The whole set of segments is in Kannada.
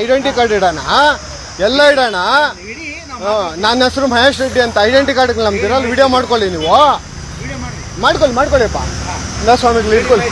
ಐಡೆಂಟಿ ಕಾರ್ಡ್ ಇಡೋಣ? ಎಲ್ಲ ಇಡೋಣ? ನನ್ನ ಹೆಸರು ಮಹೇಶ್ ರೆಡ್ಡಿ ಅಂತ ಐಡೆಂಟಿ ಕಾರ್ಡ್ ನಮ್ದಿರ ವಿಡಿಯೋ ಮಾಡ್ಕೊಳ್ಳಿ ನೀವು. ಮಾಡ್ಕೊಳ್ಳಿ, ಮಾಡ್ಕೊಳ್ಳಿಪ್ಪ. ನಾ ಇಟ್ಕೊಳ್ಳಿ.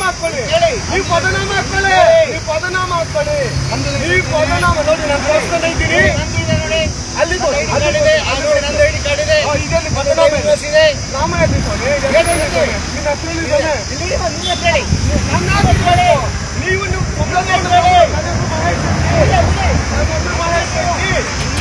ಹಾಕೊಳ್ಳಿ ಹೇಳಿ ನೀವು ಪದನಾಮ ಹಾಕೊಳ್ಳಿ ನೀವು ಪದನಾಮ ಹಾಕೊಳ್ಳಿ ನಂದು ನೀವು ಪದನಾಮ ನೋಡಿ ನಾನು ತೋರಿಸ್ತಾನೆ ಇದ್ದೀನಿ ನಂದಿದೆ ನೋಡಿ ಅಲ್ಲಿ ನೋಡಿ, ಐಡಿ ಕಾರ್ಡ್ ಇದೆ ಅದು ನೋಡಿ ನಂದು ಐಡಿ ಕಾರ್ಡ್ ಇದೆ ಹಾ, ಇದೆಲ್ಲಿ ಪದನಾಮ ಇದೆ. ಇದೆ ನಾಮ ಯಾಕೆ ಸ್ವಾಮಿ? ಇದು ಹೇಳಿ, ಹೇಳಿ. ನಿನ್ನ ಹೆಸರು ಇದ್ದಾನೆ. ಇಲ್ಲಿ ಬಂದು ನೀವು ಹೇಳಿ ನನ್ನ ಹೆಸರು ಹೇಳಿ. ನೀವು ನೀವು ಪುಸ್ತಕ ತಗೊಳ್ಳಿ. ನನ್ನ ಹೆಸರು ಮಹೇಶ್ ರೆಡ್ಡಿ. ನನ್ನ ಹೆಸರು ಮಹೇಶ್ ರೆಡ್ಡಿ.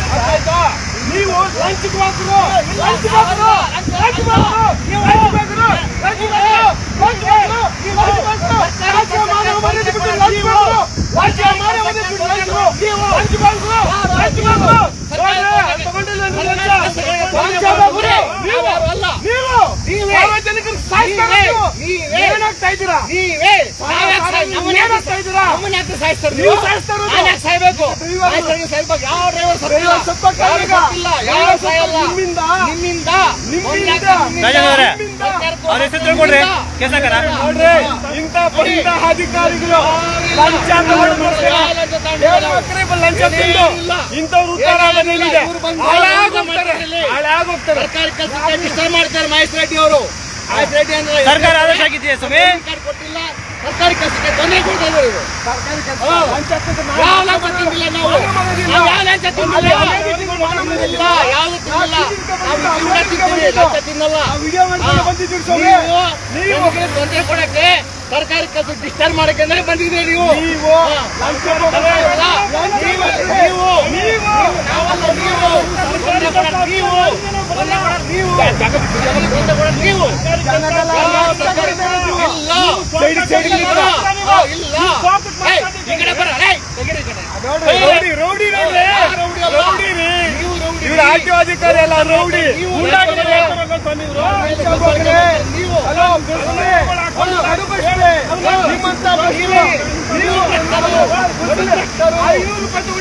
ಅರ್ಥ ಆಯ್ತಾ? ನೀವು ಲಂಚ್ಗೆ ಹೋಗ್ರು ಲಂಚ್ಗೆ ಹೋಗ್ರು ಲಂಚ್ಗೆ ಹೋಗ್ರು ನೀವು ಲಂಚ್ಗೆ ಹೋಗ್ರು ಲಂಚ್ಗೆ ಹೋಗ್ರು ಲಂಚ್ಗೆ ಹೋಗ್ರು ನೀವು ಲಂಚ್ಗೆ ಹೋಗ್ರು ರಾಜ್ಯ ಮಾನವ ಮರ್ಯಾದೆ ಬಿಟ್ಟು ಲಂಚ್ಗೆ ಹೋಗ್ರು ರಾಜ್ಯ ಮಾನವ ಮರ್ಯಾದೆ ಬಿಟ್ಟು ಲಂಚ್ಗೆ ಹೋಗ್ರು ಲಂಚ್ಗೆ ಹೋಗ್ರು ಲಂಚ್ಗೆ ಹೋಗ್ರು ನೋಡ್ರಿ, ಒಂದ್ ಯಾಕೆ ನಿಮ್ಮಿಂದ? ರಾಜಣ್ಣವ್ರೆ. ನಿಮ್ಮಿಂದ. ಸರ್ಕಾರಕ್ಕೂ ಅವ್ರ ಹೆಸರು ಇಲ್ಲ ನಿಮ್ಮಿಂದ. ಕೇಸ್ ನಿಮ್ಮಿಂದ ನೋಡ್ರಿ ಇಂಥ ಇಂಥ ಅಧಿಕಾರಿಗಳು ಲಂಚ ಲಂಚ ತಿಂದು ಇಂಥವ್ರು ಉತ್ತರ ಹಾಳಾಗೋಗ್ತಾರೆ. ಹಾಳಾಗೋಗ್ತಾರೆ. ಸರ್ಕಾರಿ ಡಿಸ್ಟರ್ಬ್ ಮಾಡ್ತಾರೆ ಮಹೇಶ್ ರೆಡ್ಡಿ ಅವರು. ಸರ್ಕಾರ ಆದೇಶ ಆಗಿದೆಯಾ ಸ್ವಾಮಿ? ಕಾರ್ಡ್ ಕೊಟ್ಟಿಲ್ಲ. ಸರ್ಕಾರಿ ಕೆಲಸಕ್ಕೆ ತೊಂದರೆ ಕೊಡ್ತಾ ಇದ್ದಾರೆ ಇವರು ಸರ್ಕಾರಿ ಕೆಲಸ ಹಾ. ಯಾವ ಲಂಚ ತಿಂದಿಲ್ಲ ನಾವು. ನಾವು ಯಾವ ಲಂಚ ತಿಂದಿಲ್ಲ. ಅದೇ ಅಧಿಕಾರಿಗಳು ಮಾನವ ಮರ್ಯಾದೆ ಇಲ್ಲ. ಯಾವುದು ತಿನ್ನಲ್ಲ ನಾವು. ಲಂಚ ನೀವು ತೊಂದರೆ ಕೊಡಕ್ಕೆ ಸರ್ಕಾರಿ ಕೆಲಸ ಡಿಸ್ಟರ್ಬ್ ಮಾಡಕ್ಕೆ ಅಂದ್ರೆ ಬಂದಿದ್ದೀರಿ ನೀವು. ನೀವು. ಇಲ್ಲ. ಈ ಕಡೆ ಬರ. ರೌಡಿ ರೌಡಿ ರೌಡಿ ರೌಡಿ ರೀ ನೀವು ರೌಡಿ. ಇವ್ರು. ಆರ್ ಟಿ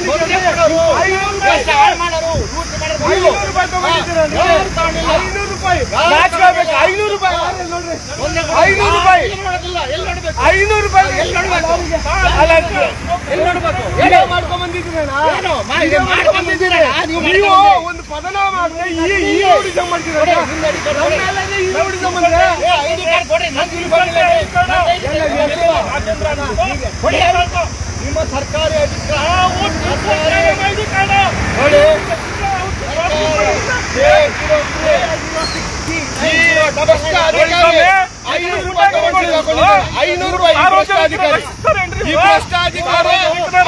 ಅಧಿಕಾರಿ ಎಲ್ಲ ರೌಡಿ ಐನೂರು ರೂಪಾಯಿ ತಗೊಂಡಿದ್ದೀರಿ. ರೂಪಾಯಿ ನೀವು. ಐನೂರು ರೂಪಾಯಿ? ಐನೂರು ರೂಪಾಯಿ. ಐನೂರು ರೂಪಾಯಿ. ಎಲ್ಲಿ ನೋಡ್ಬೇಕು? ಅಲ್ಲ, ಎಲ್ಲಿ ನೋಡ್ಬೇಕು? ಏನು? ಮಾ- ವಿಡಿಯೋ ಇದು ಮಾಡ್ಕೊಂಡ್ ಮಾಡ್ಕೊಂಡ್ ಬಂದಿದ್ದೀರಿ. ಬಂದಿದ್ದೀರಾ? ನೀವು ಒಂದು ಪದನ ಮಾಡಿದ್ರೆ ಈ ಈ ಕೊಡಿ, ಕೊಡಿ. ನಮ್ಮ ಮೇಲೆನೆ ಈ ರೌಡಿಸಂ ಅಂದ್ರೆ? ಏ, ಐಡಿ ಕಾರ್ಡ್ ಕೊಡಿ, ನಂದು uniform ಇಲ್ಲ ಇದೆ. ನಂದು ಐಡಿ ಕಾರ್ಡ್ ಎಲ್ಲ ಕೊಡಿ. ಕೊಡಿ. ನಿಮ್ಮ ಸರ್ಕಾರಿ ಅಧಿಕಾರ ಸರ್ಕಾರಿ ನೋಡಿ ಭ್ರಷ್ಟ ಅಧಿಕಾರಿ ಐನೂರು ರೂಪಾಯಿ ರೂಪಾಯಿ ಈ ಅಧಿಕಾರಿ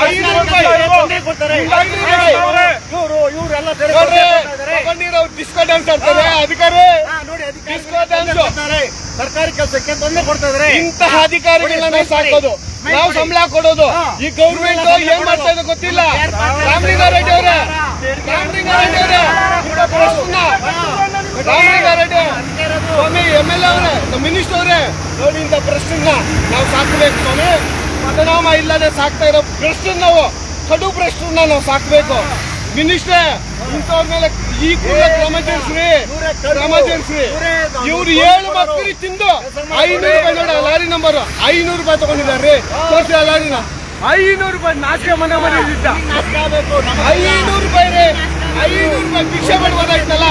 ಐನೂರು ರೂಪಾಯಿ. ಐನೂರು ಇವರೆಲ್ಲ ಡಿಸ್ಕೋ ಡ್ಯಾನ್ಸ್ ಆಡ್ತಾರೆ ಅಧಿಕಾರಿ ನೋಡಿ ಡಿಸ್ಕೋ ಡ್ಯಾನ್ಸ್. ಸರ್ಕಾರಿ ಕೆಲಸಕ್ಕೆ ತೊಂದರೆ ಕೊಡ್ತಾ ಇದಾರೆ ಇಂತಹ ಅಧಿಕಾರಿಗಳನ್ನ ನಾವು ಸಾಕೋದು. ನಾವು ಸಂಬಳ ಕೊಡೋದು. ಈ ಗೌರ್ಮೆಂಟ್ ಏನ್ ಮಾಡ್ತಾ ಇದೆ ಗೊತ್ತಿಲ್ಲ. ರಾಮಲಿಂಗಾರೆಡ್ಡಿ ಅವರೇ. ರಾಮಲಿಂಗಾರೆಡ್ಡಿ ಅವರೇ. ಪ್ರಶ್ನ. ರಾಮಲಿಂಗಾರೆಡ್ಡಿ ಸ್ವಾಮಿ ಎಂ ಎಲ್ ಅವರೇ ನಮ್ಮ ಮಿನಿಸ್ಟರ್ ಅವರೇ ನೋಡಿ ಇಂಥ ಪ್ರಶ್ನ ನಾವು ಸಾಕಬೇಕು ಸ್ವಾಮಿ. ಪದನಾಮ ಇಲ್ಲದೆ ಸಾಕ್ತಾ ಇರೋ ಪ್ರಶ್ನೆ ನಾವು ಕಡು ಪ್ರಶ್ನ ನಾವು ಸಾಕ್ಬೇಕು. ಮಿನಿಸ್ಟರ್ ಇಂಥವ್ರ ಮೇಲೆ ಈ ಕೂಡ ಕ್ರಮ ಜರುಗಿಸ್ರಿ ಕ್ರಮ ಜರುಗಿಸ್ರಿ. ಇವ್ರು ಏಳು ಮಕ್ಕಳು ತಿಂದು ಐನೂರು ರೂಪಾಯಿ ನೋಡಿ ಲಾರಿ ನಂಬರ್ ಐನೂರು ರೂಪಾಯಿ ತಗೊಂಡಿದ್ದಾರೆ ತೋರಿಸಿ ಲಾರಿನ. ಐನೂರು ರೂಪಾಯಿ ನಾಚಿಕೆ ಮನೆ ಮನೆ ಐನೂರು ರೂಪಾಯಿ ರೀ. ಐನೂರು ರೂಪಾಯಿ ಭಿಕ್ಷೆ ಬೇಡಬೋದಾಯ್ತಲ್ಲ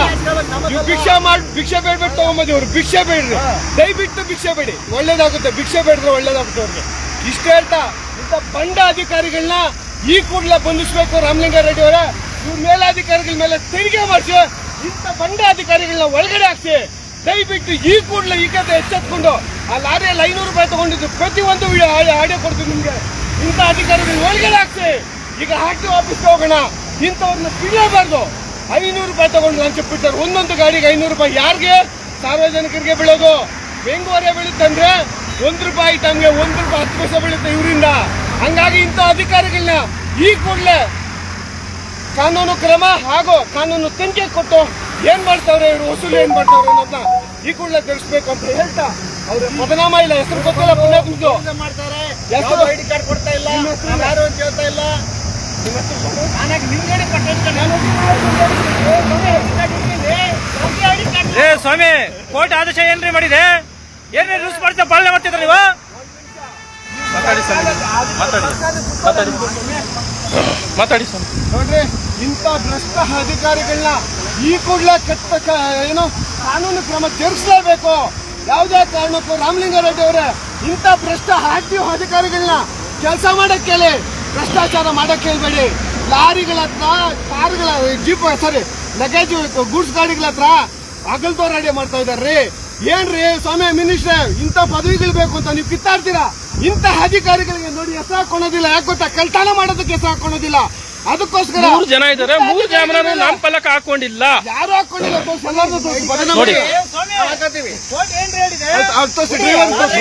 ನೀವು ಭಿಕ್ಷೆ ಮಾಡಿ, ಭಿಕ್ಷೆ ಬೇಡ್ಬಿಟ್ಟು ತಗೊಂಬಂದಿ ಇವ್ರು. ಭಿಕ್ಷೆ ಬೇಡ್ರಿ. ದಯವಿಟ್ಟು ಭಿಕ್ಷೆ ಬೇಡಿ. ಒಳ್ಳೇದಾಗುತ್ತೆ. ಭಿಕ್ಷೆ ಬೇಡ್ರೆ ಒಳ್ಳೇದಾಗುತ್ತೆ ಅವ್ರಿಗೆ. ಇಷ್ಟ ಹೇಳ್ತಾ, ಇಂಥ ಬಂಡ ಅಧಿಕಾರಿಗಳನ್ನ ಈ ಕೂಡಲೇ ಬಂಧಿಸ್ಬೇಕು ರಾಮಲಿಂಗಾರೆಡ್ಡಿ ಅವರ. ಇವ್ರ ಮೇಲಾಧಿಕಾರಿಗಳ ಮೇಲೆ ತೆರಿಗೆ ಮಾಡಿಸಿ, ಇಂಥ ಬಂಡ ಅಧಿಕಾರಿಗಳನ್ನ ಒಳಗಡೆ ಹಾಕ್ಸಿ, ದಯವಿಟ್ಟು ಈ ಕೂಡಲೇ ಈ ಕತೆ ಎಚ್ಚೆತ್ಕೊಂಡು ಆ ಲಾರಿಯಲ್ಲಿ ಐನೂರು ರೂಪಾಯಿ ತಗೊಂಡಿದ್ದು ಪ್ರತಿಯೊಂದು ಆಡಿಯೋ ಕೊಡ್ತೀನಿ ನಿಮಗೆ. ಇಂಥ ಅಧಿಕಾರಿಗಳು ಒಳಗಡೆ ಹಾಕ್ಸಿ. ಈಗ ಹಾಕಿ ಆಫೀಸ್ಗೆ ಹೋಗೋಣ. ಇಂಥವ್ರನ್ನ ಬಿಡಲೇಬಾರ್ದು ಐನೂರು ರೂಪಾಯಿ ತಗೊಂಡು ಲಂಚ ಬಿಟ್ಟರು ಒಂದೊಂದು ಗಾಡಿಗೆ ಐನೂರು ರೂಪಾಯಿ. ಯಾರಿಗೆ? ಸಾರ್ವಜನಿಕರಿಗೆ ಬೀಳೋದು. ಬೆಂಗಳೂರೇ ಬೀಳುತ್ತಂದ್ರೆ ಒಂದು ರೂಪಾಯಿ ತಮಗೆ ಒಂದು ರೂಪಾಯಿ ಹತ್ತು ಪೈಸೆ ಬೀಳುತ್ತೆ ಇವರಿಂದ. ಹಂಗಾಗಿ ಇಂಥ ಅಧಿಕಾರಿಗಳನ್ನ ಈ ಕೂಡಲೇ ಕಾನೂನು ಕ್ರಮ ಹಾಗೂ ಕಾನೂನು ತನಿಖೆ ಕೊಟ್ಟು ಏನ್ ಮಾಡ್ತಾವ್ರೆ ಇವರು? ವಸೂಲಿ ಏನ್ ಮಾಡ್ತಾವ್ರೆ ಅನ್ನೋದನ್ನ ಈ ಕೂಡಲೇ ತಿಳಿಸ್ಬೇಕು ಅಂತ ಹೇಳ್ತಾ ಅವ್ರ. ಬದನಾಮ ಇಲ್ಲ. ಹೆಸರು ಗೊತ್ತಿಲ್ಲ ಪುಣ್ಯಾತ್ಮದ್ದು ಮಾಡ್ತಾರೆ? ಐ ಐಡಿ ಕಾರ್ಡ್ ಕೊಡ್ತಾ ಇಲ್ಲ? ಯಾರು ಅಂತ ಹೇಳ್ತಾ ಇಲ್ಲ? ಏ ಸ್ವಾಮಿ ಕೋರ್ಟ್ ಆದೇಶ ಏನ್ರಿ ಮಾಡಿದೆ? ಏನೇ ರೂಲ್ಸ್ ಮಾಡ್ತಾ ಪಾಲನೆ ಮಾಡ್ತಿದ್ರ ನೀವು? ಮಾತಾಡಿ ಸ್ವಾಮಿ ಮಾತಾಡಿ ಮಾತಾಡಿ. ಮಾತಾಡಿ ಸ್ವಾಮಿ. ನೋಡ್ರಿ ಇಂಥ ಭ್ರಷ್ಟ ಅಧಿಕಾರಿಗಳನ್ನ ಈ ಕೂಡಲೇ ಕೆಟ್ಟ ಕ- ಏನು ಕಾನೂನು ಕ್ರಮ ಜರುಗಿಸಲೇಬೇಕು. ಯಾವುದೇ ಕಾರಣಕ್ಕೂ ರಾಮಲಿಂಗಾರೆಡ್ಡಿ ಅವರೇ ಇಂಥ ಭ್ರಷ್ಟ ಆಕ್ಟಿವ್ ಅಧಿಕಾರಿಗಳನ್ನ ಕೆಲಸ ಮಾಡಕ್ಕೆ ಭ್ರಷ್ಟಾಚಾರ ಮಾಡಕ್ಕೆ ಹೇಳ್ಬೇಡಿ. ಲಾರಿಗಳ ಹತ್ರ ಕಾರುಗಳ ಜೀಪ್ ಸಾರಿ ಲಗೇಜ್ ಗೂಡ್ಸ್ ಗಾಡಿಗಳ ಹತ್ರ ರೆಡಿ ಮಾಡ್ತಾ ಇದಾರ್ರಿ ಏನ್ರಿ ಸ್ವಾಮಿ ಮಿನಿಸ್ಟರ್ ಇಂಥ ಪದವಿಗಳು ಬೇಕು ಅಂತ ನೀವು ಕಿತ್ತಾಡ್ತೀರಾ? ಇಂಥ ಅಧಿಕಾರಿಗಳಿಗೆ ನೋಡಿ ಹೆಸರು ಹಾಕೊಳೋದಿಲ್ಲ ಯಾಕೆ ಗೊತ್ತಾ? ಕಳ್ತನ ಮಾಡೋದಕ್ಕೆ ಹೆಸರು ಹಾಕೊಳೋದಿಲ್ಲ ಅದಕ್ಕೋಸ್ಕರ ಮೂರು ಜನ ಇದ್ದಾರೆ. ಮೂರು ಜನರನ್ನು ನಾಮಫಲಕ ಹಾಕೊಂಡಿಲ್ಲ. ಯಾರು ಹಾಕೊಂಡಿಲ್ಲ? ನೋಡಿ.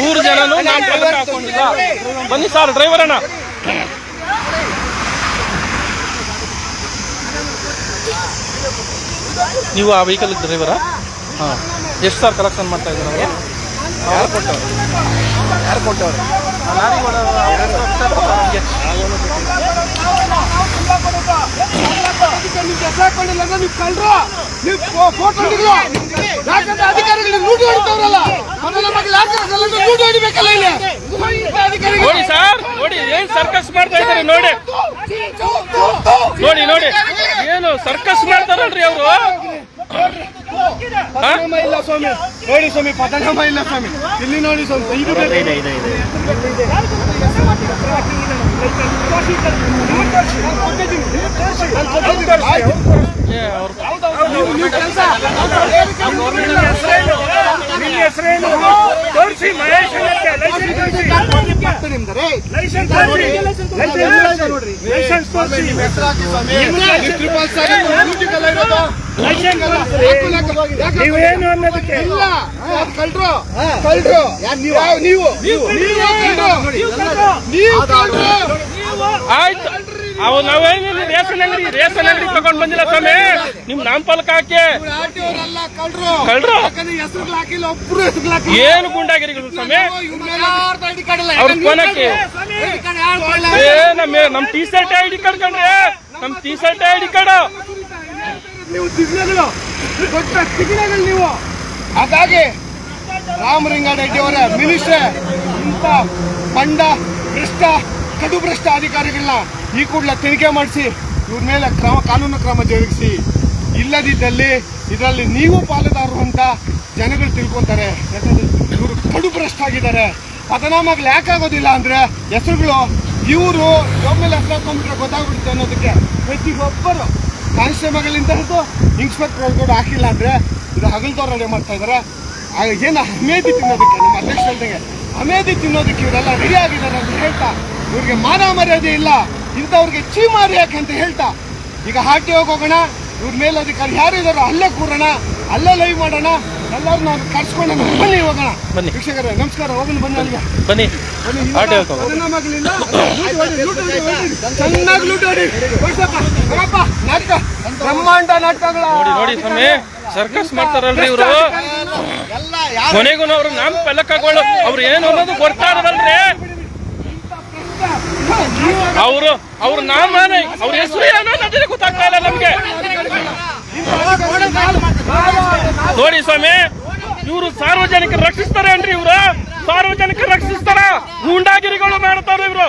ಮೂರು ಜನನು ನಾಮಫಲಕ ಹಾಕೊಂಡಿಲ್ಲ. ಬನ್ನಿ ಸರ್ ಡ್ರೈವರ್ ಅಣ್ಣ. ನೀವು ಆ ವೆಹಿಕಲ್ ಡ್ರೈವರಾ ಹಾಂ. ಎಷ್ಟು ಸರ್ ಕಲೆಕ್ಷನ್ ಮಾಡ್ತಾ ಇದ್ದಾರೆ ಅವರು? ಯಾರು ಕೊಟ್ಟವ್ರು? ಯಾರು ಕೊಟ್ಟವ್ರು? ನೀವು ಕಳ್ರು ನೀವು ಫೋಟೋ ಯಾಕಂದ್ರೆ ಅಧಿಕಾರಿಗಳು ಇಲ್ಲಿ ನೋಡಿ ಸರ್, ನೋಡಿ ಏನ್ ಸರ್ಕಸ್ ಮಾಡ್ತಾ ಇದ್ದಾರೆ ನೋಡಿ. ನೋಡಿ ನೋಡಿ. ಏನು ಸರ್ಕಸ್ ಮಾಡ್ತಾರಲ್ರಿ ಅವರು? ಪದನಾಮ ಇಲ್ಲ ಸ್ವಾಮಿ. ನೋಡಿ ಸ್ವಾಮಿ ಪದನಾಮ ಇಲ್ಲ ಸ್ವಾಮಿ. ಇಲ್ಲಿ ನೋಡಿ ಸ್ವಾಮಿ ಇದು ಬೇಕು. ತೋರಿಸಿ ಮಹೇಶ್. ನೀವೇನು ಅನ್ನೋದಕ್ಕೆ? ಇಲ್ಲ ಕಳ್ರು? ಕಳ್ರು? ನೀವು? ನೀವು ನೀವು ಆಯ್ತು. ಅವು ನಾವೇನು ರೇಷನ್ ಅಂಗಡಿ ರೇಷನ್ ಅಂಗಡಿ ತಗೊಂಡ್ ಬಂದಿಲ್ಲ ಸ್ವಾಮಿ. ನಿಮ್ ನಾಮಫಲಕ ಹಾಕಿ. ಕಳ್ರು. ಏನು ಗುಂಡಾಗಿರಿಗಳು ಸ್ವಾಮಿ. ಅವ್ರ ಫೋನ್? ಏ ನಮ್ಮ ನಮ್ ಟಿ ಶರ್ಟ್ ಐಡಿ ಕಾರ್ಡ್ ಕಂಡ್ರೆ ನಮ್ ಟಿ ಶರ್ಟ್ ಐಡಿ ಕಾರ್ಡ್. ನೀವು ನೀವು. ಹಾಗಾಗಿ ರಾಮಲಿಂಗಾರೆಡ್ಡಿ ಅವರ ಮಿನಿಸ್ಟ್ರೆ ಇಂಥ ಬಂಡ ಭ್ರಷ್ಟ ಕಡು ಭ್ರಷ್ಟ ಅಧಿಕಾರಿಗಳನ್ನ ಈ ಕೂಡಲೇ ತನಿಖೆ ಮಾಡಿಸಿ, ಇವ್ರ ಮೇಲೆ ಕ್ರಮ, ಕಾನೂನು ಕ್ರಮ ಜರುಗಿಸಿ. ಇಲ್ಲದಿದ್ದಲ್ಲಿ ಇದರಲ್ಲಿ ನೀವು ಪಾಲುದಾರರು ಅಂತ ಜನಗಳು ತಿಳ್ಕೊತಾರೆ. ಯಾಕಂದ್ರೆ ಇವರು ಕಡು ಭ್ರಷ್ಟ ಆಗಿದ್ದಾರೆ. ಪತನಾಮಗಳು ಯಾಕಾಗೋದಿಲ್ಲ ಅಂದ್ರೆ ಹೆಸರುಗಳು ಇವರು ಒಮ್ಮೆಲೆ ಹೆಸರು ಹಾಕೊಂಡ್ರೆ ಗೊತ್ತಾಗ್ಬಿಡುತ್ತೆ ಅನ್ನೋದಕ್ಕೆ ಪ್ರತಿಯೊಬ್ಬರು ಕಾನ್ಸ್ಟೇಬಲ್ಗಳಿಂದ ಹಿಡಿದು ಇನ್ಸ್ಪೆಕ್ಟರ್ ಕೂಡ ಹಾಕಿಲ್ಲ ಅಂದ್ರೆ ಇದು ಹಗಲ್ದವ್ರು ರೆಡಿ ಮಾಡ್ತಾ ಆಗ ಏನು ಅಮೇದಿ ತಿನ್ನೋದಕ್ಕೆ, ನಮ್ಮ ಅಧ್ಯಕ್ಷ ಅಮೇದಿ ತಿನ್ನೋದಕ್ಕೆ ಇವರೆಲ್ಲ ರೆಡಿ ಆಗಿದ್ದಾರೆ ಅಂತ ಹೇಳ್ತಾ ಇವ್ರಿಗೆ ಮಾನ ಮರ್ಯಾದೆ ಇಲ್ಲ. ಇಂಥವ್ರಿಗೆ ಚೀಮಾರಿ ಯಾಕೆ ಅಂತ ಹೇಳ್ತಾ. ಈಗ ಹಾಕಿ ಹೋಗೋಣ ಇವ್ರ ಮೇಲಧಿಕಾರಿ ಯಾರು ಇದಾರೋ ಅಲ್ಲೇ ಕೂರೋಣ ಅಲ್ಲೇ ಲೈವ್ ಮಾಡೋಣ ಎಲ್ಲರೂ ನಾನು ಕರ್ಸ್ಕೊಂಡು ಬನ್ನಿ ಹೋಗೋಣ. ಬನ್ನಿ. ವೀಕ್ಷಕರೇ ನಮಸ್ಕಾರ ಹೋಗೋಣ ಬನ್ನಿ ಅಲ್ಲಿಗೆ. ಬನ್ನಿ. ಚೆನ್ನಾಗಿ ಲೂಟಿ ಹೊಡಿ. ನಾಟಕ. ಬ್ರಹ್ಮಾಂಡ ನಾಟಕಗಳ ನೋಡಿ ನೋಡಿ ಸ್ವಾಮಿ ಸರ್ಕಸ್ ಮಾಡ್ತಾರಲ್ರಿ ಇವರು. ಕೊನೆಗೂ ಅವ್ರು ನಾಮಫಲಕಗಳು ಅವ್ರು ಏನು ಅನ್ನೋದು ಗೊತ್ತಾಗದಲ್ರಿ. ಅವರು, ಅವ್ರ ನಾಮಾನ ಅವ್ರ ಹೆಸರು ಏನೋ ಅದೇ ಗೊತ್ತಾಗ್ತಾ ಇಲ್ಲ ನಮ್ಗೆ. ನೋಡಿ ಸ್ವಾಮಿ, ಇವರು ಸಾರ್ವಜನಿಕರು ರಕ್ಷಿಸ್ತಾರೇನ್ರಿ ಇವರು? ಸಾರ್ವಜನಿಕರು ರಕ್ಷಿಸ್ತಾರ? ಗೂಂಡಾಗಿರಿಗಳು ಮಾಡ್ತಾರ ಇವರು.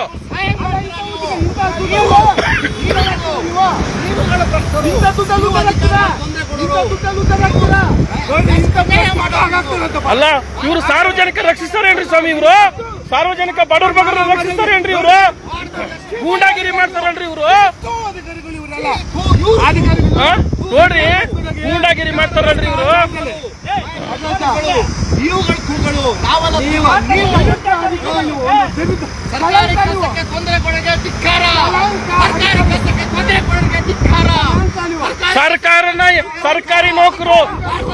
ಅಲ್ಲ, ಇವರು ಸಾರ್ವಜನಿಕ ರಕ್ಷಿಸ್ತಾರೇನ್ರಿ ಸ್ವಾಮಿ ಇವರು? ಸಾರ್ವಜನಿಕ ಬಡವ್ರ ಬಗ್ಗರ ರಕ್ಷಿಸ್ತಾರೇನ್ರಿ ಇವರು? ಗೂಂಡಾಗಿರಿ ಮಾಡ್ತಾರಲ್ರಿ ಇವರು? ನೋಡ್ರಿ, ಗೂಂಡಾಗಿರಿ ಮಾಡ್ತಾರಲ್ರಿ ಇವರು? ಸರ್ಕಾರಿ ಕೆಲಸಕ್ಕೆ ತೊಂದರೆ ಕೊಡೋಕೆ ಧಿಕ್ಕಾರ. ಸರ್ಕಾರಿ ಕೆಲಸಕ್ಕೆ ಸರ್ಕಾರನ ಸರ್ಕಾರಿ ನೌಕರು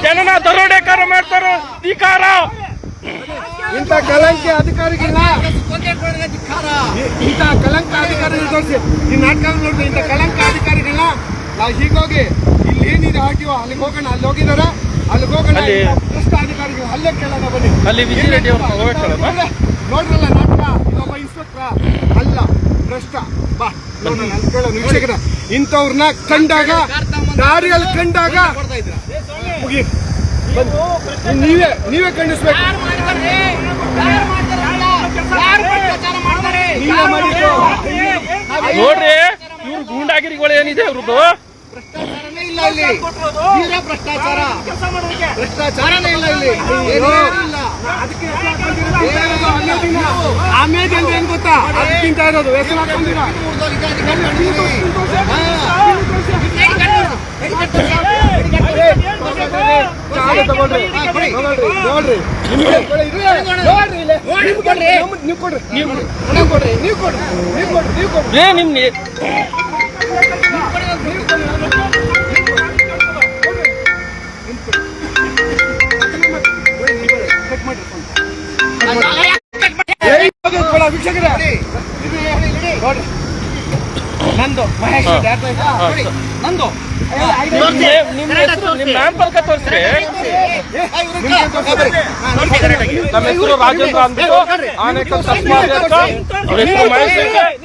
ಜನನ ದರೋಡೆಕಾರ ಮಾಡ್ತಾರ ಧಿಕಾರ ಇಂಥ ಕಲಂಕಿ ಅಧಿಕಾರಿಗಿಲ್ಲ ಇಂಥ ಕಲಂಕ ಅಧಿಕಾರಿಗಳು ತೋರಿಸಿ. ಈ ನಾಟಕ ನೋಡ್ರಿ ಇಂಥ ಕಲಂಕ ಅಧಿಕಾರಿಗಳನ್ನ ನಾವು ಹೀಗೋಗಿ ಇಲ್ಲಿ ಏನಿದೆ ಹಾಕಿವ ಅಲ್ಲಿಗೆ ಹೋಗೋಣ ಅಲ್ಲಿ ಹೋಗಿದಾರ ಅಲ್ಲಿ ಹೋಗೋಣ ಭ್ರಷ್ಟ ಅಧಿಕಾರಿಗಳು ಅಲ್ಲೇ ಕೇಳೋಣ ಬನ್ನಿ. ಅಲ್ಲಿ ವಿಜಯ ರೆಡ್ಡಿ ನೋಡ್ರಲ್ಲ ನಾಟಕ? ಇನ್ನೊಬ್ಬ ಇನ್ಸ್ಪೆಕ್ಟ್ರ ಅಲ್ಲ ಭ್ರಷ್ಟ. ಬಾ. ಇಂಥವ್ರನ್ನ ಕಂಡಾಗ ದಾರಿಯಲ್ಲಿ ಕಂಡಾಗ. ನೀವೇ ನೀವೇ ಖಂಡಿಸ್ಬೇಕು. ನೋಡ್ರಿ ಇವ್ರು ಗೂಂಡಾಗಿರಿಗಳು ಏನಿದೆ ಇವ್ರದ್ದು? ಭ್ರಷ್ಟಾಚಾರನೇ ಇಲ್ಲ ಇಲ್ಲಿ ತೀರಾ ಭ್ರಷ್ಟಾಚಾರ ಭ್ರಷ್ಟಾಚಾರನೇ ಇಲ್ಲ ಇಲ್ಲಿ. ಆಮೇಲೆ ಅಂದ್ರೆ ಏನ್ ಗೊತ್ತಾ ಅದಕ್ಕಿಂತ ಇರೋದು ತಗೊಳ್ರಿ ನೋಡ್ರಿ ನೀವು ಕೊಡ್ರಿ. ನೀವು ಕೊಡ್ರಿ ನೀವು ನೀವು ಕೊಡ್ರಿ ನೀವು ಕೊಡ್ರಿ ನೀವು ಕೊಡ್ರಿ ನೀವು ಕೊಡ್ರಿ ನಂದು ಮಹೇಶ್ ನಂದು ನಿಮ್ ನೇ- ನಿಮ್ ಹೆಸರು ನಿಮ್ ನಾಮಫಲಕ ತೋರಿಸ್ರಿ ನಮ್ಮ ಹೆಸರು ರಾಜೇಂದ್ರ ಅಂದ್ಬಿಟ್ಟು ಆನೇಕಲ್ ಹೆಸರು ಮಹೇಶ್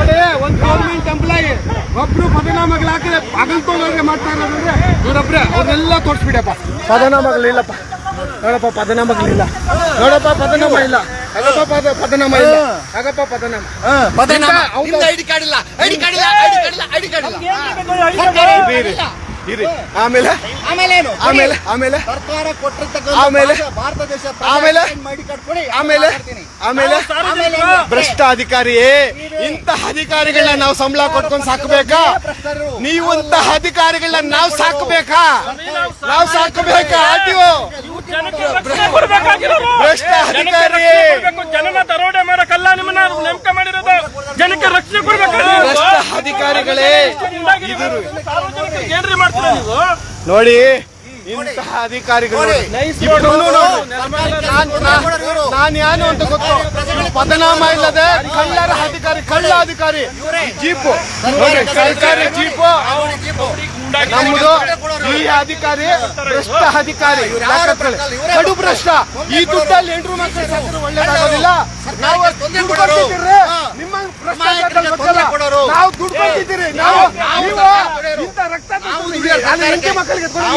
ಇಲ್ಲಿ ನೋಡಿ. ಒಂದು ಗೌರ್ಮೆಂಟ್ ಎಂಪ್ಲಾಯಿ ಒಬ್ರು ಪದನಾಮಗಳು ಹಾಕಿದ್ರೆ ಪಗಲ್ತೋದ್ರೆ ಮಾಡ್ತಾ ಇರೋದಂದ್ರೆ ಇವರೊಬ್ರೆ ಅವ್ರನ್ನೆಲ್ಲ ತೋರಿಸ್ಬಿಡಪ್ಪ. ಪದನಾಮಗಳಿಲ್ಲಪ್ಪ ನೋಡಪ್ಪ ಪದನಾಮಗಳಿಲ್ಲ ನೋಡಪ್ಪ ಪದನಾಮ ಇಲ್ಲ. ಆಗಪ್ಪ ಪದ ಪದನಾಮ ಇಲ್ಲ. ಆಗಪ್ಪ ಪದನಾಮ ಪದನಾಮ ಐಡಿ ಕಾರ್ಡ್ ಇಲ್ಲ. ಐಡಿ ಕಾರ್ಡ್ ಇಲ್ಲ ಐಡಿ ಕಾರ್ಡ್ ಇಲ್ಲ. ಐಡಿ ಕಾರ್ಡ್ ಇಲ್ಲ. ಇರಿ, ಆಮೇಲೆ? ಆಮೇಲೆ ಏನು? ಆಮೇಲೆ? ಆಮೇಲೆ? ಸರ್ಕಾರ ಕೊಟ್ಟಿರ್ತಕ್ಕಂಥ ಆಮೇಲೆ? ಭಾರತ- ದೇಶ ಆಮೇಲೆ? ಐಡಿ ಕಾರ್ಡ್ ಕೊಡಿ ಆಮೇಲೆ? ಆಮೇಲೆ? ಭ್ರಷ್ಟ ಅಧಿಕಾರಿಯೇ ಇಂತಹ ಅಧಿಕಾರಿಗಳನ್ನ ನಾವು ಸಂಬಳ ಕೊಟ್ಕೊಂಡು ಸಾಕಬೇಕಾ? ನೀವು ಇಂತಹ ಅಧಿಕಾರಿಗಳನ್ನ ನಾವು ಸಾಕಬೇಕಾ? ನಾವು ಸಾಕಬೇಕಾ? ಕೊಡ್ಬೇಕಾಗಿರೋರು. ಭ್ರಷ್ಟ ಅಧಿಕಾರಿ. ಜನನ ದರೋಡೆ ಮಾಡಕ್ಕಲ್ಲ ನಿಮ್ಮನ್ನ ನೇಮಕ ಮಾಡಿರೋದು. ಜನಕ್ಕೆ ರಕ್ಷಣೆ ಕೊಡ್ಬೇಕು ಭ್ರಷ್ಟ ಅಧಿಕಾರಿಗಳೇ ನೋಡಿ ಇಂತಹ ಅಧಿಕಾರಿಗಳು. ನಾನ್-. ಯಾನು ಅಂತ ಗೊತ್ತು? ಪದನಾಮ ಇಲ್ಲದೆ ಕಳ್ಳರ ಅಧಿಕಾರಿ ಕಳ್ಳ ಅಧಿಕಾರಿ. ಜೀಪು. ಸರ್ಕಾರಿ ಜೀಪು. ನಮ್ದು ಈ ಅಧಿಕಾರಿ ಭ್ರಷ್ಟ ಅಧಿಕಾರಿ. ಕಡು ಭ್ರಷ್ಟ. ಈ ದುಡ್ಡಲ್ಲಿ ಎಂಟ್ರು ಮಕ್ಕಳು ಸತ್ತರೂ ಒಳ್ಳೇದಾಗೋದಿಲ್ಲ. ನಾವು. ನಿಮ್ಮ. ನಾವು ದುಡ್ಡು ಕೊಡ್ತಿದ್ದೀರಿ. ನಾವು ಇಂಥ ರಕ್ತ ಹೆಂಡತಿ ಮಕ್ಕಳಿಗೆ ಇಂತಹ.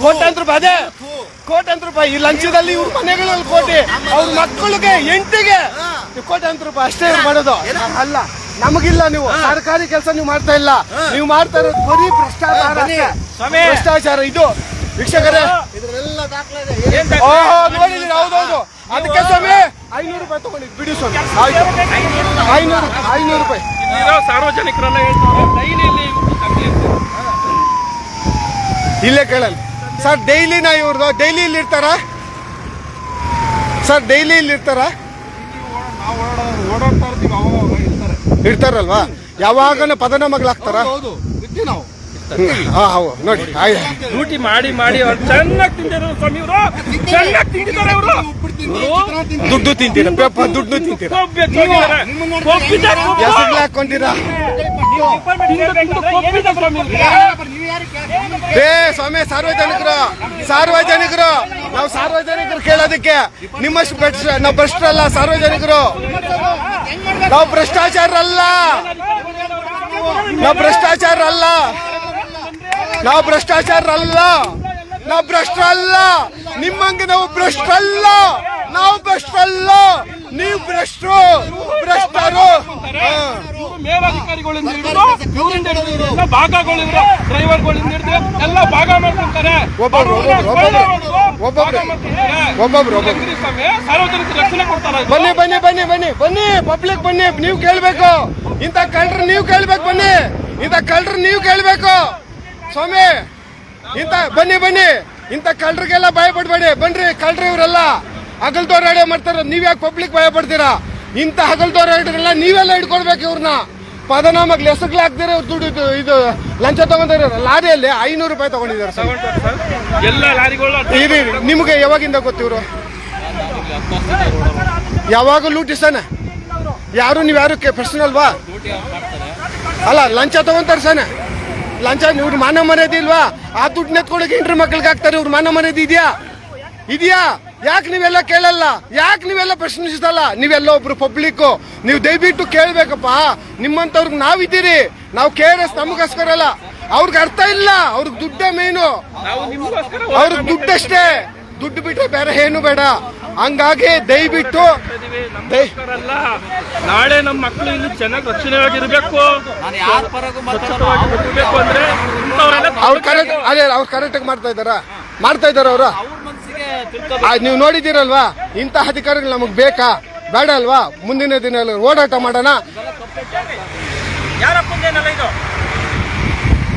ಕೋಟ್ಯಾಂತರ ರೂಪಾಯಿ ಅದೇ. ಕೋಟ್ಯಾಂತರ ರೂಪಾಯಿ. ಈ ಲಂಚದಲ್ಲಿ ಇವ್ರ ಮನೆಗಳಲ್ಲಿ ಕೋಟಿ. ಅವ್ರ ಮಕ್ಕಳಿಗೆ ಎಂಟಿಗೆ ಕೋಟ್ಯಾಂತರ ರೂಪಾಯಿ ಅಷ್ಟೇ ಮಾಡೋದು. ಅಲ್ಲ. ನಮಗಿಲ್ಲ ನೀವು. ಸರ್ಕಾರಿ ಕೆಲಸ ನೀವು ಮಾಡ್ತಾ ಇಲ್ಲ. ನೀವು ಮಾಡ್ತಾ ಇರೋದು ಬರೀ ಭ್ರಷ್ಟಾಚಾರ ಅಷ್ಟೇ. ಭ್ರಷ್ಟಾಚಾರ ಇದು. ವೀಕ್ಷಕರೇ. ಇದ್ರಲ್ಲೆಲ್ಲ ದಾಖಲೆ ಇದೆ. ಏನ್ ಓಹೋ ನೋಡಿದ್ರಿ ಹೌದೌದು. ಅದಕ್ಕೆ ಸ್ವಾಮಿ ಐನೂರು ರೂಪಾಯಿ ತಗೊಂಡಿದ್ದು. ಬಿಡಿ ಸ್ವಾಮಿ. ಐನೂರು ಐನೂರು ರೂಪಾಯಿ. ಇಲ್ಲಿರೋ ಸಾರ್ವಜನಿಕರನ್ನ ಹೇಳ್ತಾರೆ ಡೈಲಿ ಇಲ್ಲಿ ಕೇಳಲ್ಲ. ಸರ್ ಡೈಲಿನ ಇವ್ರದ್ದು ಡೈಲಿ ಇಲ್ಲಿ ಇರ್ತಾರ ಸರ್ ಡೈಲಿ ಇಲ್ಲಿ ಇರ್ತಾರ ಇರ್ತಾರಲ್ವಾ? ಯಾವಾಗಲೂ ಪದನಾಮಗಳಾಗ್ತಾರ ಹೌದು ನಾವು. ಹಾ ಹೌದು. ನೋಡಿ ಆಯ್ತು. ಡ್ಯೂಟಿ ಮಾಡಿ ಮಾಡಿ ಅವ್ರು ಚೆನ್ನಾಗಿ ತಿಂದಿರೋ ಸ್ವಾಮಿ ಇವರು. ಚೆನ್ನಾಗಿ ತಿಂದಿದ್ದಾರೆ ಇವರು. ದುಡ್ಡು ತಿಂತೀರ? ಪೇಪ ದುಡ್ಡು ತಿಂತೀರ? ಹೆಸರು ಹಾಕೊಂತೀರಾ ಏ ಸ್ವಾಮಿ ಸಾರ್ವಜನಿಕರು ಸಾರ್ವಜನಿಕರು. ನಾವು ಸಾರ್ವಜನಿಕರು ಕೇಳೋದಕ್ಕೆ ನಿಮ್ಮಷ್ಟು ಭ್ರಷ್ಟ ನಾವು ಭ್ರಷ್ಟರಲ್ಲ ಸಾರ್ವಜನಿಕರು. ನಾವು ಭ್ರಷ್ಟಾಚಾರ ಅಲ್ಲ ನಾವು ಭ್ರಷ್ಟಾಚಾರ ಅಲ್ಲ ನಾವು ಭ್ರಷ್ಟಾಚಾರ ಅಲ್ಲ ನಾವು ಭ್ರಷ್ಟರಲ್ಲ. ನಿಮ್ಮಂಗೆ ನಾವು ಭ್ರಷ್ಟರಲ್ಲ. ನಾವು ಭ್ರಷ್ಟರಲ್ಲ. ನೀವು ಭ್ರಷ್ಟರು ಭ್ರಷ್ಟರು. ಹಾ. ಮೇಲಧಿಕಾರಿಗಳಿಂದ ಹಿಡಿದು ಇವರಿಂದ ಹಿಡಿದು ಎಲ್ಲ ಭಾಗಗಳಿಂದ ಡ್ರೈವರ್ಗಳಿಂದ ಹಿಡಿದು ಎಲ್ಲ ಭಾಗ ಮಾಡ್ಕೊಂತಾರೆ. ಸಾರ್ವಜನಿಕ ರಕ್ಷಣೆ ಕೊಡ್ತಾರ ಬನ್ನಿ ಬನ್ನಿ ಬನ್ನಿ ಬನ್ನಿ ಬನ್ನಿ ಪಬ್ಲಿಕ್ ಬನ್ನಿ ನೀವು ಕೇಳ್ಬೇಕು. ಇಂಥ ಕಳ್ರು ನೀವು ಕೇಳ್ಬೇಕು ಬನ್ನಿ. ಇಂಥ ಕಳ್ರು ನೀವು ಕೇಳ್ಬೇಕು. ಸ್ವಾಮಿ ಇಂತ ಬನ್ನಿ ಬನ್ನಿ. ಇಂತ ಕಳ್ರಿಗೆಲ್ಲ ಭಯ ಪಡ್ಬೇಡಿ ಬನ್ರಿ ಕಳ್ರಿ ಇವರೆಲ್ಲ. ಹಗಲ್ದವ್ರ ರೇಡಿಯೋ ಮಾಡ್ತಾರ ನೀವ್ಯಾಕೆ ಪಬ್ಲಿಕ್ ಭಯ ಪಡ್ತೀರಾ? ಇಂತ ಹಗಲ್ದವ್ರ ರೇಡಿಯೋಲ್ಲ ನೀವೆಲ್ಲ ಹಿಡ್ಕೊಳ್ಬೇಕು ಇವ್ರನ್ನ. ಪದನಾಮಕ್ಕೆ ಹೆಸರು ಹಾಕ್ದಿರ ದುಡ್ಡು ಇದು- ಲಂಚ ತಗೊಂಡಿದ್ದಾರೆ ಲಾರಿಯಲ್ಲಿ ಐನೂರು ರೂಪಾಯಿ ತಗೊಂಡಿದ್ದಾರೆ ಸರ್. ತಗೊಂಡ್ರು. ನಿಮ್ಗೆ ಯಾವಾಗಿಂದ ಗೊತ್ತಿವ್ರು ಯಾವಾಗ ಲೂಟಿಸನ ಯಾರು ನೀವು ಯಾರು ಪ್ರಶ್ನೆ ಅಲ್ವಾ ಅಲ್ಲ ಲಂಚ ತಗೊಂತಾರೆ ಸನ ಲಂಚ ಇವ್ರ ಮಾನ ಮರ್ಯಾದೆ ಇಲ್ವಾ? ಆ ದುಡ್ಡು ನೆತ್ಕೊಳಕ್ಕೆ ಹೆಂಡ್ರ ಮಕ್ಳಿಗೆ ಹಾಕ್ತಾರೆ ಇವ್ರ ಮಾನ ಮರ್ಯಾದೆ ಇದೆಯಾ? ಇದೆಯಾ? ಯಾಕೆ ನೀವೆಲ್ಲ ಕೇಳಲ್ಲ? ಯಾಕೆ ನೀವೆಲ್ಲ ಪ್ರಶ್ನಿಸಲ್ಲ ನೀವೆಲ್ಲ ಒಬ್ರು ಪಬ್ಲಿಕ್ ನೀವು ದಯವಿಟ್ಟು ಕೇಳ್ಬೇಕಪ್ಪ. ನಿಮ್ಮಂತವ್ರಿಗೆ ನಾವಿದ್ದೀರಿ. ನಾವು ಕೆ ಆರ್ ಎಸ್ ನಮಗೋಸ್ಕರ ಅಲ್ಲ. ಅವ್ರಿಗೆ ಅರ್ಥ ಇಲ್ಲ. ಅವ್ರಿಗೆ ದುಡ್ಡೇ ಮೇನು ಅವ್ರಿಗೆ ದುಡ್ಡಷ್ಟೇ. ದುಡ್ಡು ಬಿಟ್ರೆ ಬೇರೆ ಏನು ಬೇಡ. ಹಂಗಾಗಿ ದಯವಿಟ್ಟು ನಾಳೆ ನಮ್ಮ ಮಕ್ಕಳು ಇಲ್ಲಿ ಚೆನ್ನಾಗಿ ರಕ್ಷಣೆಯಾಗಿರ್ಬೇಕು. ಅವ್ರು ಕರೆಕ್ಟ್ ಅದೇ ಅವ್ರು ಕರೆಕ್ಟಾಗಿ ಮಾಡ್ತಾ ಇದ್ದಾರ? ಮಾಡ್ತಾ ಇದ್ದಾರ ಅವ್ರ ನೀವು ನೋಡಿದ್ದೀರಲ್ವಾ? ಇಂಥ ಅಧಿಕಾರಿಗಳು ನಮಗ್ ಬೇಕಾ? ಬೇಡ ಅಲ್ವಾ? ಮುಂದಿನ ದಿನ ಓಡಾಟ ಮಾಡೋಣ.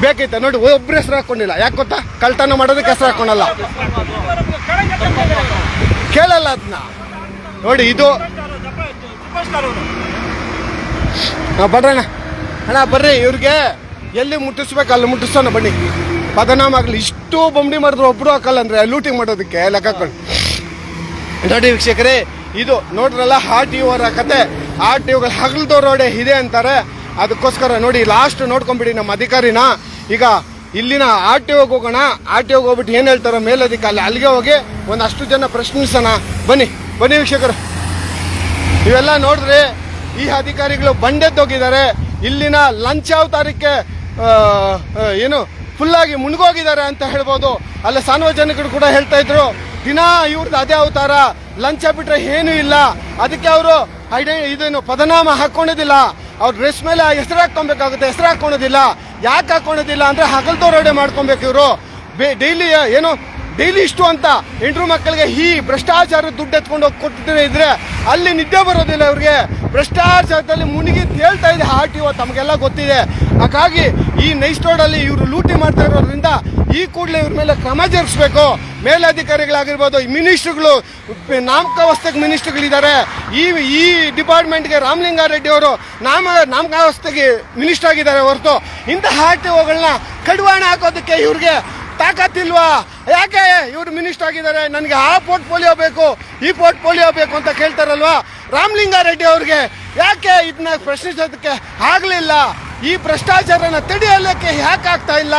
ಬೇಕಿತ್ತ ಬೇಕೈತೆ ನೋಡಿ ಒಬ್ರು ಹೆಸರು ಹಾಕೊಂಡಿಲ್ಲ. ಯಾಕೆ ಗೊತ್ತಾ? ಕಳ್ತನ ಮಾಡೋದಕ್ಕೆ ಹೆಸರು ಹಾಕೊಂಡಲ್ಲ ಕೇಳಲ್ಲ ಅದನ್ನ ನೋಡಿ ಇದು ಬಡ್ರಣ್ಣ. ಅಣ್ಣ ಬರ್ರಿ ಇವ್ರಿಗೆ ಎಲ್ಲಿ ಮುಟ್ಟಿಸ್ಬೇಕು ಅಲ್ಲಿ ಮುಟ್ಟಿಸೋಣ ಬನ್ನಿ. ಬದನಾಮ ಆಗಲಿ ಇಷ್ಟು ಬೊಂಬಡಿ ಮಾಡಿದ್ರು ಒಬ್ರು ಹಾಕಲ್ಲ ಅಂದ್ರೆ ಲೂಟಿಂಗ್ ಮಾಡೋದಕ್ಕೆ ಲೆಕ್ಕ ಹಾಕೊಂಡು ನೋಡಿ ವೀಕ್ಷಕರೇ, ಇದು ನೋಡ್ರಲ್ಲ ಆರ್ ಟಿ ಅವರ ಕತೆ. ಆರ್ ಟಿ ಒಗಳು ಹಗಲ್ದವ್ರೋಡೆ ಇದೆ ಅಂತಾರೆ. ಅದಕ್ಕೋಸ್ಕರ ನೋಡಿ ಲಾಸ್ಟ್ ನೋಡ್ಕೊಂಬಿಡಿ ನಮ್ಮ ಅಧಿಕಾರಿನ. ಈಗ ಇಲ್ಲಿನ ಆರ್ ಟಿ ಓಗೆ ಹೋಗೋಣ. ಆರ್ ಟಿ ಓಗೆ ಹೋಗ್ಬಿಟ್ಟು ಏನು ಹೇಳ್ತಾರೋ ಮೇಲಧಿಕಾರಿ ಅಲ್ಲಿಗೆ ಹೋಗಿ ಒಂದಷ್ಟು ಜನ ಪ್ರಶ್ನಿಸೋಣ. ಬನ್ನಿ ಬನ್ನಿ ವೀಕ್ಷಕರು. ಇವೆಲ್ಲ ನೋಡಿದ್ರೆ ಈ ಅಧಿಕಾರಿಗಳು ಬಂಡೆದ್ದೋಗಿದ್ದಾರೆ. ಇಲ್ಲಿನ ಲಂಚ್ ಯಾವ ತಾರೀಕೆ ಏನು ಫುಲ್ಲಾಗಿ ಮುಳುಗೋಗಿದ್ದಾರೆ ಅಂತ ಹೇಳ್ಬೋದು. ಅಲ್ಲಿ ಸಾರ್ವಜನಿಕರು ಕೂಡ ಹೇಳ್ತಾ ಇದ್ರು. ದಿನ ಇವ್ರದ್ದು ಅದೇ ಅವತಾರ. ಲಂಚ ಬಿಟ್ಟರೆ ಏನೂ ಇಲ್ಲ. ಅದಕ್ಕೆ ಅವರು ಐಡೆ ಇದೇನು ಪದನಾಮ ಹಾಕೊಳ್ಳೋದಿಲ್ಲ ಅವ್ರ ಡ್ರೆಸ್ ಮೇಲೆ ಹೆಸರು ಹಾಕ್ಕೊಬೇಕಾಗುತ್ತೆ. ಹೆಸರು ಹಾಕೊಳ್ಳೋದಿಲ್ಲ ಯಾಕೆ ಹಾಕೊಳ್ಳೋದಿಲ್ಲ ಅಂದ್ರೆ ರೋಡೆ ಮಾಡ್ಕೊಬೇಕು ಇವರು. ಡೈಲಿ ಏನು ಡೈಲಿ ಇಷ್ಟು ಅಂತ ಹೆಂಡ್ರು ಮಕ್ಕಳಿಗೆ ಈ ಭ್ರಷ್ಟಾಚಾರ ದುಡ್ಡು ಎತ್ಕೊಂಡು ಹೋಗಿ ಕೊಟ್ಟಿದ್ರೆ ಇದ್ರೆ ಅಲ್ಲಿ ನಿದ್ದೆ ಬರೋದಿಲ್ಲ ಅವ್ರಿಗೆ. ಭ್ರಷ್ಟಾಚಾರದಲ್ಲಿ ಮುನಿಗಿ ತೇಳ್ತಾ ಇದೆ ಆರ್ ಟಿ ಒ ತಮಗೆಲ್ಲ ಗೊತ್ತಿದೆ. ಹಾಗಾಗಿ ಈ ನೈಸ್ ರೋಡಲ್ಲಿ ಇವರು ಲೂಟಿ ಮಾಡ್ತಾ ಇರೋದ್ರಿಂದ ಈ ಕೂಡಲೇ ಇವ್ರ ಮೇಲೆ ಕ್ರಮ ಜರುಗಿಸ್ಬೇಕು. ಮೇಲಧಿಕಾರಿಗಳಾಗಿರ್ಬೋದು ಮಿನಿಸ್ಟ್ರುಗಳು ನಾಮಕಾವಸ್ಥೆಗೆ ಮಿನಿಸ್ಟ್ರುಗಳಿದ್ದಾರೆ. ಈ ಈ ಡಿಪಾರ್ಟ್ಮೆಂಟ್ಗೆ ರಾಮಲಿಂಗಾರೆಡ್ಡಿ ಅವರು ನಾಮ ನಾಮಕಾವಸ್ಥೆಗೆ ಮಿನಿಸ್ಟರ್ ಆಗಿದ್ದಾರೆ ಹೊರತು. ಇಂತಹ ಆರ್ ಟಿ ಒಗಳನ್ನ ಕಡಿವಾಣ ಹಾಕೋದಕ್ಕೆ ಇವ್ರಿಗೆ ತಾಕತ್ತಿಲ್ವಾ? ಯಾಕೆ ಇವರು ಮಿನಿಸ್ಟರ್ ಆಗಿದ್ದಾರೆ? ನನಗೆ ಆ ಪೋರ್ಟ್ಫೋಲಿಯೋ ಬೇಕು, ಈ ಪೋರ್ಟ್ಫೋಲಿಯೋ ಬೇಕು ಅಂತ ಕೇಳ್ತಾರಲ್ವಾ? ರಾಮಲಿಂಗಾರೆಡ್ಡಿ ಅವ್ರಿಗೆ ಯಾಕೆ ಇದನ್ನ ಪ್ರಶ್ನಿಸೋದಕ್ಕೆ ಆಗಲಿಲ್ಲ? ಈ ಭ್ರಷ್ಟಾಚಾರನ ತಡೆಯಲಿಕ್ಕೆ ಯಾಕೆ ಆಗ್ತಾ ಇಲ್ಲ?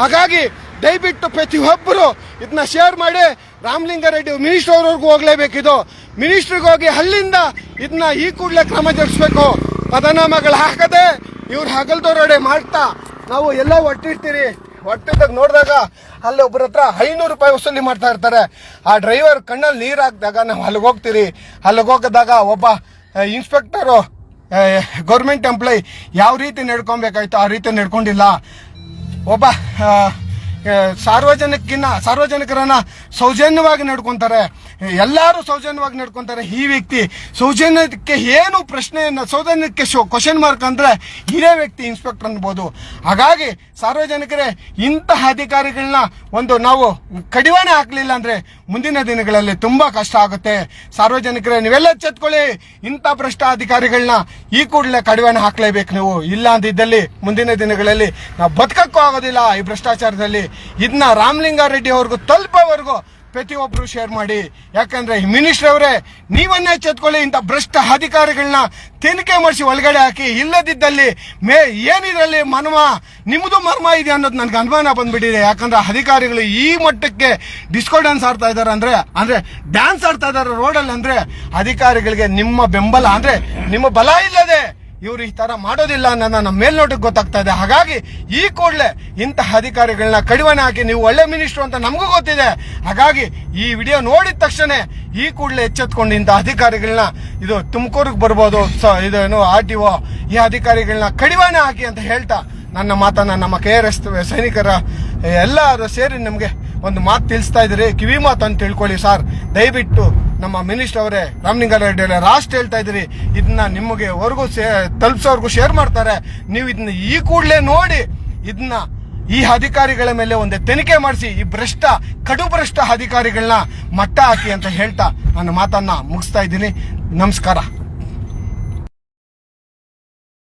ಹಾಗಾಗಿ ದಯವಿಟ್ಟು ಪ್ರತಿಯೊಬ್ಬರು ಇದನ್ನ ಶೇರ್ ಮಾಡಿ ರಾಮಲಿಂಗಾರೆಡ್ಡಿ ಮಿನಿಸ್ಟರ್ ಅವ್ರವ್ರಿಗೂ ಹೋಗ್ಲೇಬೇಕಿದು ಮಿನಿಸ್ಟ್ರಿಗೆ ಹೋಗಿ ಅಲ್ಲಿಂದ ಇದನ್ನ ಈ ಕೂಡಲೇ ಕ್ರಮ ಜರುಗಿಸ್ಬೇಕು. ಪದನಾಮಗಳು ಹಾಕದೆ ಇವ್ರು ಹಗಲ್ದೋರಡೆ ಮಾಡ್ತಾ ನಾವು ಎಲ್ಲ ಒಟ್ಟಿರ್ತೀರಿ. ಹೊಟ್ಟಿದಾಗ ನೋಡಿದಾಗ ಅಲ್ಲಿ ಒಬ್ಬರ ಹತ್ರ ಐನೂರು ರೂಪಾಯಿ ವಸೂಲಿ ಮಾಡ್ತಾ ಇರ್ತಾರೆ. ಆ ಡ್ರೈವರ್ ಕಣ್ಣಲ್ಲಿ ನೀರು ಹಾಕಿದಾಗ ನಾವು ಅಲ್ಲಿಗೆ ಹೋಗ್ತೀರಿ. ಅಲ್ಲಿಗೆ ಹೋಗಿದಾಗ ಒಬ್ಬ ಇನ್ಸ್ಪೆಕ್ಟರು ಗೌರ್ಮೆಂಟ್ ಎಂಪ್ಲಾಯ್ ಯಾವ ರೀತಿ ನಡ್ಕೊಬೇಕಾಯ್ತು ಆ ರೀತಿ ನಡ್ಕೊಂಡಿಲ್ಲ. ಒಬ್ಬ ಸಾರ್ವಜನಿಕಿನ್ನ ಸಾರ್ವಜನಿಕರನ್ನ ಸೌಜನ್ಯವಾಗಿ ನಡ್ಕೊಂತಾರೆ. ಎಲ್ಲರೂ ಸೌಜನ್ಯವಾಗಿ ನಡ್ಕೊತಾರೆ. ಈ ವ್ಯಕ್ತಿ ಸೌಜನ್ಯಕ್ಕೆ ಏನು ಪ್ರಶ್ನೆಯನ್ನು, ಸೌಜನ್ಯಕ್ಕೆ ಕ್ವಶನ್ ಮಾರ್ಕ್ ಅಂದರೆ ಇದೇ ವ್ಯಕ್ತಿ ಇನ್ಸ್ಪೆಕ್ಟರ್ ಅನ್ಬೋದು. ಹಾಗಾಗಿ ಸಾರ್ವಜನಿಕರೇ, ಇಂತಹ ಅಧಿಕಾರಿಗಳನ್ನ ಒಂದು ನಾವು ಕಡಿವಾಣ ಹಾಕಲಿಲ್ಲ ಅಂದರೆ ಮುಂದಿನ ದಿನಗಳಲ್ಲಿ ತುಂಬ ಕಷ್ಟ ಆಗುತ್ತೆ. ಸಾರ್ವಜನಿಕರೇ, ನೀವೆಲ್ಲ ಎಚ್ಚೆತ್ಕೊಳ್ಳಿ. ಇಂಥ ಭ್ರಷ್ಟ ಅಧಿಕಾರಿಗಳನ್ನ ಈ ಕೂಡಲೇ ಕಡಿವಾಣ ಹಾಕಲೇಬೇಕು ನೀವು. ಇಲ್ಲ ಅಂದಿದ್ದಲ್ಲಿ ಮುಂದಿನ ದಿನಗಳಲ್ಲಿ ನಾವು ಬದುಕಕ್ಕೂ ಆಗೋದಿಲ್ಲ ಈ ಭ್ರಷ್ಟಾಚಾರದಲ್ಲಿ. ಇದನ್ನ ರಾಮಲಿಂಗಾರೆಡ್ಡಿ ಅವ್ರಿಗೂ ತಲುಪೋವರೆಗೂ ಪ್ರತಿಯೊಬ್ಬರು ಶೇರ್ ಮಾಡಿ. ಯಾಕಂದ್ರೆ ಮಿನಿಸ್ಟರ್ ಅವರೇ, ನೀವನ್ನೇ ಎಚ್ಚೆತ್ಕೊಳ್ಳಿ, ಇಂಥ ಭ್ರಷ್ಟ ಅಧಿಕಾರಿಗಳನ್ನ ತನಿಖೆ ಮಾಡಿಸಿ ಒಳಗಡೆ ಹಾಕಿ. ಇಲ್ಲದಿದ್ದಲ್ಲಿ ಮೇ ಏನಿದ್ರಲ್ಲಿ ಮರ್ಮ ನಿಮ್ಮದು ಮರ್ಮ ಇದೆ ಅನ್ನೋದು ನನಗೆ ಅನುಮಾನ ಬಂದ್ಬಿಟ್ಟಿದೆ. ಯಾಕಂದ್ರೆ ಅಧಿಕಾರಿಗಳು ಈ ಮಟ್ಟಕ್ಕೆ ಡಿಸ್ಕೋ ಡ್ಯಾನ್ಸ್ ಆಡ್ತಾ ಇದ್ದಾರೆ ಅಂದ್ರೆ ಅಂದ್ರೆ ಡ್ಯಾನ್ಸ್ ಆಡ್ತಾ ಇದ್ದಾರೆ ರೋಡಲ್ಲಿ ಅಂದ್ರೆ ಅಧಿಕಾರಿಗಳಿಗೆ ನಿಮ್ಮ ಬೆಂಬಲ, ಅಂದ್ರೆ ನಿಮ್ಮ ಬಲ ಇಲ್ಲದೆ ಇವರು ಈ ತರ ಮಾಡೋದಿಲ್ಲ ಅನ್ನೋದನ್ನ ನಮ್ಮ ಮೇಲ್ನೋಟಕ್ಕೆ ಗೊತ್ತಾಗ್ತಾ ಇದೆ. ಹಾಗಾಗಿ ಈ ಕೂಡಲೇ ಇಂತಹ ಅಧಿಕಾರಿಗಳನ್ನ ಕಡಿವಾಣ ಹಾಕಿ ನೀವು ಒಳ್ಳೆ ಮಿನಿಸ್ಟ್ರು ಅಂತ ನಮಗೂ ಗೊತ್ತಿದೆ. ಹಾಗಾಗಿ ಈ ವಿಡಿಯೋ ನೋಡಿದ ತಕ್ಷಣ ಈ ಕೂಡಲೇ ಎಚ್ಚೆತ್ಕೊಂಡು ಇಂಥ ಅಧಿಕಾರಿಗಳನ್ನ ಇದು ತುಮಕೂರಿಗೆ ಬರ್ಬೋದು ಇದೇನು ಆರ್ ಟಿ ಒ, ಈ ಅಧಿಕಾರಿಗಳನ್ನ ಕಡಿವಾಣ ಹಾಕಿ ಅಂತ ಹೇಳ್ತಾ ನನ್ನ ಮಾತನ್ನ ನಮ್ಮ ಕೆ ಆರ್ ಎಸ್ ಸೈನಿಕರ ಎಲ್ಲರೂ ಸೇರಿ ನಿಮಗೆ ಒಂದು ಮಾತು ತಿಳಿಸ್ತಾ ಇದ್ದೀರಿ. ಕಿವಿ ಮಾತು ಅಂತ ತಿಳ್ಕೊಳ್ಳಿ ಸರ್. ದಯವಿಟ್ಟು ನಮ್ಮ ಮಿನಿಸ್ಟರ್ ಅವರೇ ರಾಮಲಿಂಗಾರೆಡ್ಡಿ ಅವರೇ ರಾಷ್ಟ್ರ ಹೇಳ್ತಾ ಇದ್ದೀರಿ, ಇದನ್ನ ನಿಮಗೆ ವರ್ಗೂ ಸೇ ತಲುಪಿಸೋರ್ಗೂ ಶೇರ್ ಮಾಡ್ತಾರೆ. ನೀವು ಇದನ್ನ ಈ ಕೂಡಲೇ ನೋಡಿ, ಇದನ್ನ ಈ ಅಧಿಕಾರಿಗಳ ಮೇಲೆ ಒಂದು ತನಿಖೆ ಮಾಡಿಸಿ, ಈ ಭ್ರಷ್ಟ, ಕಡು ಭ್ರಷ್ಟ ಅಧಿಕಾರಿಗಳನ್ನ ಮಟ್ಟ ಹಾಕಿ ಅಂತ ಹೇಳ್ತಾ ನನ್ನ ಮಾತನ್ನ ಮುಗಿಸ್ತಾ ಇದ್ದೀನಿ. ನಮಸ್ಕಾರ.